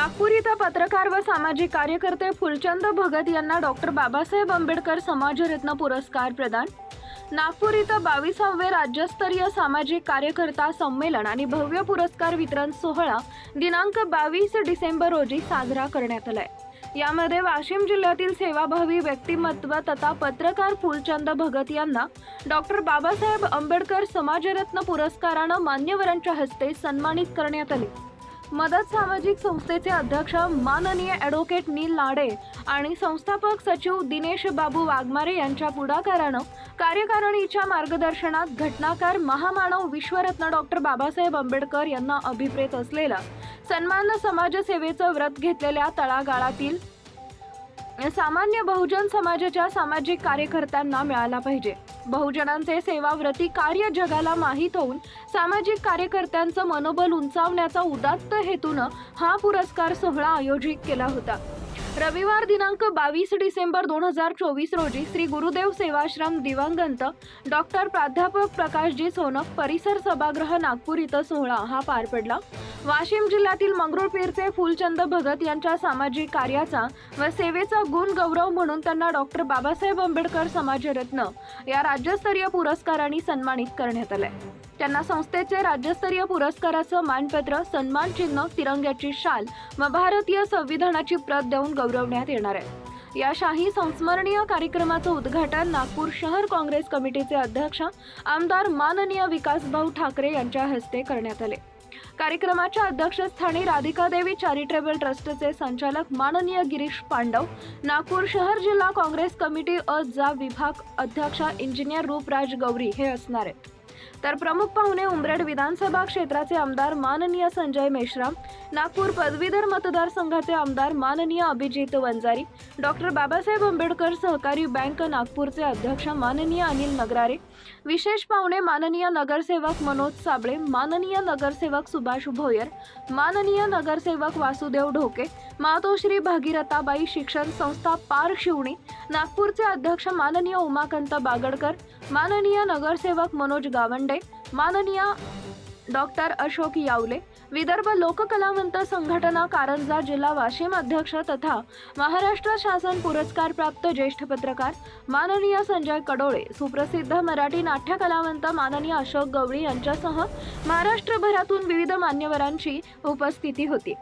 नागपूर इथं पत्रकार व सामाजिक कार्यकर्ते फुलचंद भगत यांना डॉक्टर बाबासाहेब आंबेडकर समाजरत्न पुरस्कार प्रदान. नागपूर इथं बावीसावे राज्यस्तरीय सामाजिक कार्यकर्ता संमेलन आणि भव्य पुरस्कार वितरण सोहळा दिनांक बावीस डिसेंबर रोजी साजरा करण्यात आलाय. यामध्ये वाशिम जिल्ह्यातील सेवाभावी व्यक्तिमत्व तथा पत्रकार फुलचंद भगत यांना डॉक्टर बाबासाहेब आंबेडकर समाजरत्न पुरस्कारानं मान्यवरांच्या हस्ते सन्मानित करण्यात आले. मदत सामाजिक संस्थेचे अध्यक्ष माननीय ॲडव्होकेट नील लाडे आणि संस्थापक सचिव दिनेश बाबू वाघमारे यांच्या पुढाकारानं कार्यकारिणीच्या मार्गदर्शनात घटनाकार महामानव विश्वरत्न डॉक्टर बाबासाहेब आंबेडकर यांना अभिप्रेत असलेला सन्मान समाजसेवेचं व्रत घेतलेल्या तळागाळातील सामान्य बहुजन समाजाच्या सामाजिक कार्यकर्त्यांना मिळाला पाहिजे. बहुजनांचे सेवाव्रती कार्य जगाला माहीत होऊन सामाजिक कार्यकर्त्यांचं मनोबल उंचावण्याचा उदात्त हेतूनं हा पुरस्कार सोहळा आयोजित केला होता. रविवार दिनांक बावीस डिसेंबर दोन हजार चोवीस रोजी श्री गुरुदेव सेवाश्रम दिवंगत डॉक्टर प्राध्यापक प्रकाशजी सोनक परिसर सभागृह नागपूर इथं सोहळा हा पार पडला. वाशिम जिल्ह्यातील मंगरुळपीरचे फुलचंद भगत यांच्या सामाजिक कार्याचा व सेवेचा गुण गौरव म्हणून त्यांना डॉक्टर बाबासाहेब आंबेडकर समाजरत्न या राज्यस्तरीय पुरस्काराने सन्मानित करण्यात आलंय. त्यांना संस्थेचे राज्यस्तरीय पुरस्काराचं मानपत्र सन्मान चिन्ह तिरंग्याची शाल व भारतीय संविधानाची प्रत देऊन गौरवण्यात येणार आहे. या शाही संस्मरणीय कार्यक्रमाचं उद्घाटन नागपूर शहर काँग्रेस कमिटीचे अध्यक्ष आमदार माननीय विकासभाऊ ठाकरे यांच्या हस्ते करण्यात आले. कार्यक्रमाच्या अध्यक्षस्थानी राधिका देवी चॅरिटेबल ट्रस्टचे संचालक माननीय गिरीश पांडव नागपूर शहर जिल्हा काँग्रेस कमिटी अ जा विभाग अध्यक्ष इंजिनियर रूपराज गौरी हे असणार आहेत. तर प्रमुख पाहुणे उमरेड विधानसभा क्षेत्राचे आमदार माननीय संजय मेश्राम नागपूर पदवीधर मतदारसंघाचे आमदार माननीय अभिजित वंजारी डॉक्टर बाबासाहेब आंबेडकर सहकारी बँक नागपूरचे अध्यक्ष माननीय अनिल नगरारे विशेष पाहुणे माननीय नगरसेवक मनोज साबळे माननीय नगरसेवक सुभाष भोयर माननीय नगरसेवक वासुदेव ढोके मातोश्री भागीरथाबाई शिक्षण संस्था पार शिवणी नागपूरचे अध्यक्ष माननीय उमाकांत बागडकर माननीय नगरसेवक मनोज गावंडे माननीय डॉक्टर अशोक यावले विदर्भ लोककलावंत संघटना कारंजा जिल्हा वाशिम अध्यक्ष तथा महाराष्ट्र शासन पुरस्कार प्राप्त ज्येष्ठ पत्रकार माननीय संजय कडोळे सुप्रसिद्ध मराठी नाट्य कलावंत माननीय अशोक गवळी यांच्यासह महाराष्ट्रभरातून विविध मान्यवरांची उपस्थिती होती.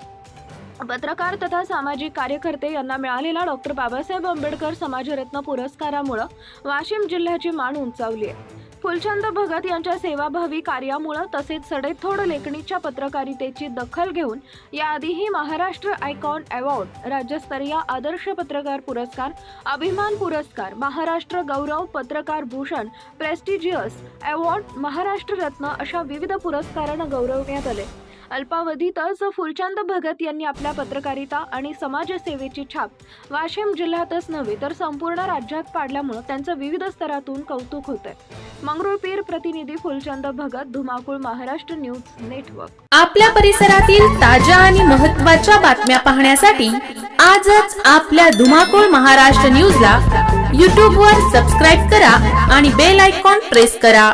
पत्रकार तथा सामाजिक कार्यकर्ते यांना मिळालेला डॉक्टर बाबासाहेब आंबेडकर समाजरत्न पुरस्कारामुळं वाशिम जिल्ह्याची मान उंचावली आहे. फुलचंद भगत यांच्या सेवाभावी कार्यामुळं तसेच सडेथोड लेखणीच्या पत्रकारितेची दखल घेऊन याआधीही महाराष्ट्र आयकॉन अवॉर्ड राज्यस्तरीय आदर्श पत्रकार पुरस्कार अभिमान पुरस्कार महाराष्ट्र गौरव पत्रकार भूषण प्रेस्टिजियस अवॉर्ड महाराष्ट्र रत्न अशा विविध पुरस्कारानं गौरवण्यात आले. अल्पावधीतच फुलचंद भगत यांनी आपल्या पत्रकारिता आणि समाजसेवेची छाप वाशिम जिल्ह्यातच नव्हे तर संपूर्ण राज्यात पाडल्यामुळं त्यांचं विविध स्तरातून कौतुक होतंय. मंगरुळपीर प्रतिनिधी फुलचंद भगत धुमाकूळ महाराष्ट्र न्यूज नेटवर्क. आपल्या परिसरातील ताज्या आणि महत्त्वाच्या बातम्या पाहण्यासाठी आजच आपल्या धुमाकूळ महाराष्ट्र न्यूजला यूट्यूबवर सबस्क्राईब करा आणि बेल आयकॉन प्रेस करा.